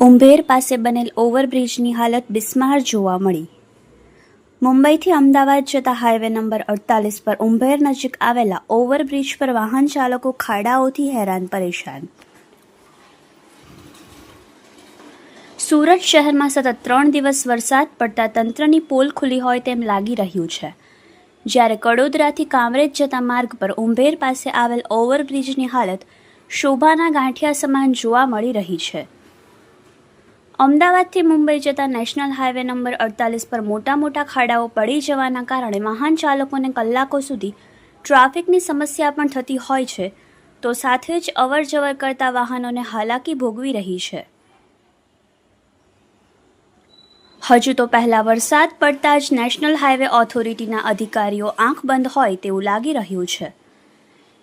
ઉંભેર પાસે બનેલ ઓવરબ્રિજની હાલત બિસ્માર જોવા મળી. મુંબઈથી અમદાવાદ જતા હાઈવે નંબર અડતાલીસ પર ઉંભેર નજીક આવેલા ઓવરબ્રિજ પર વાહન ચાલકો ખાડાઓથી હેરાન પરેશાન. સુરત શહેરમાં સતત ત્રણ દિવસ વરસાદ પડતા તંત્રની પોલ ખુલી હોય તેમ લાગી રહ્યું છે. જ્યારે કડોદરાથી કામરેજ જતા માર્ગ પર ઉંભેર પાસે આવેલ ઓવરબ્રિજની હાલત શોભાના ગાંઠિયા સમાન જોવા મળી રહી છે. અમદાવાદથી મુંબઈ જતા નેશનલ હાઈવે નંબર અડતાલીસ પર મોટા મોટા ખાડાઓ પડી જવાના કારણે વાહન ચાલકોને કલાકો સુધી ટ્રાફિકની સમસ્યા પણ થતી હોય છે, તો સાથે જ અવર જવર કરતા વાહનોને હાલાકી ભોગવી રહી છે. હજુ તો પહેલા વરસાદ પડતા જ નેશનલ હાઈવે ઓથોરિટીના અધિકારીઓ આંખ બંધ હોય તેવું લાગી રહ્યું છે.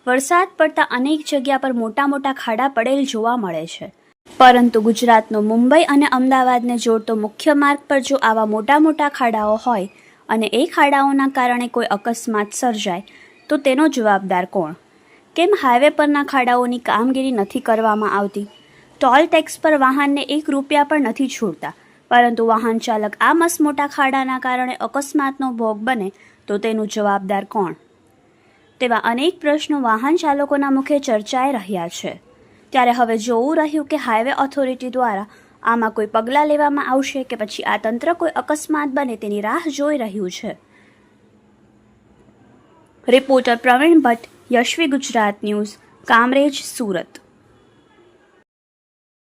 વરસાદ પડતા અનેક જગ્યા પર મોટા મોટા ખાડા પડેલ જોવા મળે છે. પરંતુ ગુજરાતનો મુંબઈ અને અમદાવાદને જોડતો મુખ્ય માર્ગ પર જો આવા મોટા મોટા ખાડાઓ હોય અને એ ખાડાઓના કારણે કોઈ અકસ્માત સર્જાય, તો તેનો જવાબદાર કોણ? કેમ હાઈવે પરના ખાડાઓની કામગીરી નથી કરવામાં આવતી? ટોલ ટેક્સ પર વાહનને એક રૂપિયા પણ નથી છોડતા પરંતુ વાહન ચાલક આ મસ મોટા ખાડાના કારણે અકસ્માતનો ભોગ બને તો તેનું જવાબદાર કોણ? તેવા અનેક પ્રશ્નો વાહન ચાલકોના મુખે ચર્ચાઈ રહ્યા છે. ત્યારે હવે જોવું રહ્યું કે હાઈવે ઓથોરિટી દ્વારા આમાં કોઈ પગલાં લેવામાં આવશે કે પછી આ તંત્ર કોઈ અકસ્માત બને તેની રાહ જોઈ રહ્યું છે. Reporter Praveen Bhatt, Yashvi Gujarat news, Kamrej, Surat.